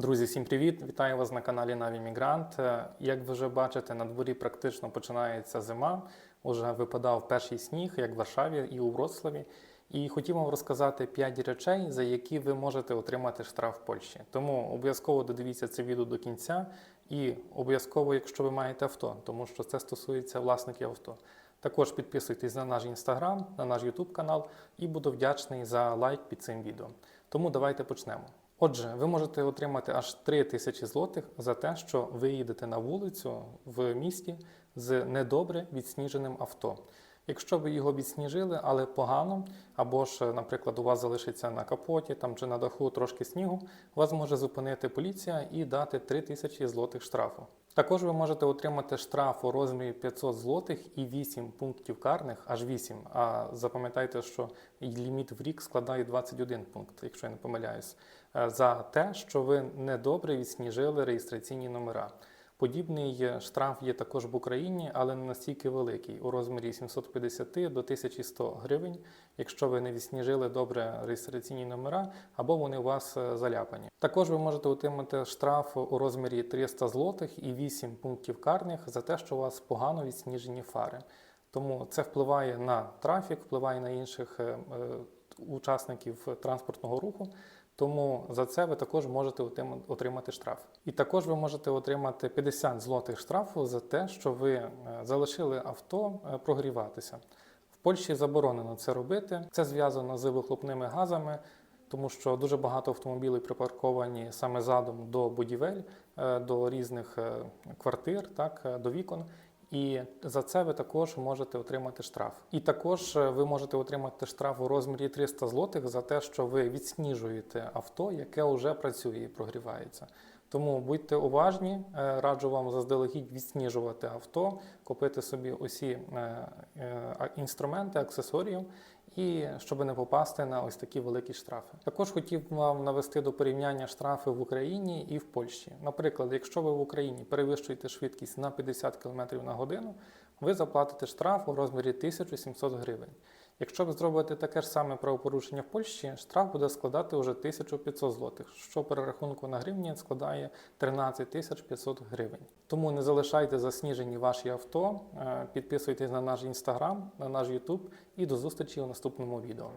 Друзі, всім привіт! Вітаю вас на каналі Наві Мігрант. Е, Як ви вже бачите, на дворі практично починається зима. Уже випадав перший сніг, як в Варшаві і у Вроцлаві. І хотів вам розказати 5 речей, за які ви можете отримати штраф в Польщі. Тому обов'язково додивіться це відео до кінця. І обов'язково, якщо ви маєте авто, тому що це стосується власників авто. Також підписуйтесь на наш інстаграм, на наш Ютуб канал і буду вдячний за лайк під цим відео. Тому давайте почнемо. Отже, ви можете отримати аж 3 тисячі злотих за те, що ви їдете на вулицю в місті з недобре відсніженим авто. Якщо ви його відсніжили, але погано, або ж, наприклад, у вас залишиться на капоті там, чи на даху трошки снігу, вас може зупинити поліція і дати 3 тисячі злотих штрафу. Також ви можете отримати штраф у розмірі 500 злотих і 8 пунктів карних, аж 8. А запам'ятайте, що ліміт в рік складає 21 пункт, якщо я не помиляюсь, е, за те, що ви недобре відсніжили реєстраційні номера. Подібний е, штраф є також в Україні, але не настільки великий, у розмірі 750 до 1100 гривень, якщо ви не відсніжили добре реєстраційні номера або вони у вас е, заляпані. Також ви можете отримати штраф у розмірі 300 злотих і 8 пунктів карних за те, що у вас погано відсніжені фари. Тому це впливає на трафік, впливає на інших е, учасників транспортного руху. Тому за це ви також можете отримати штраф. І також ви можете отримати 50 злотих штрафу за те, що ви е, залишили авто е, прогріватися. В Польщі заборонено це робити. Це зв'язано з вихлопними газами, тому що дуже багато автомобілів припарковані саме задом до будівель, е, до різних квартир, так, до вікон. І за це ви також можете отримати штраф. І також е, ви можете отримати штраф у розмірі 300 злотих за те, що ви відсніжуєте авто, яке вже працює і прогрівається. Тому будьте уважні, е, раджу вам заздалегідь відсніжувати авто, купити собі усі е, інструменти, аксесорії, і щоб не попасти на ось такі великі штрафи. Також хотів вам навести до порівняння штрафи в Україні і в Польщі. Наприклад, якщо ви в Україні перевищуєте швидкість на 50 км на годину, ви заплатите штраф у розмірі 1700 гривень. Якщо ви зробите таке ж саме правопорушення в Польщі, штраф буде складати вже 1500 злотих, що перерахунку на гривні складає 13 500 гривень. Тому не залишайте засніжені ваші авто, е, підписуйтесь на наш інстаграм, на наш Ютуб і до зустрічі у наступному відео.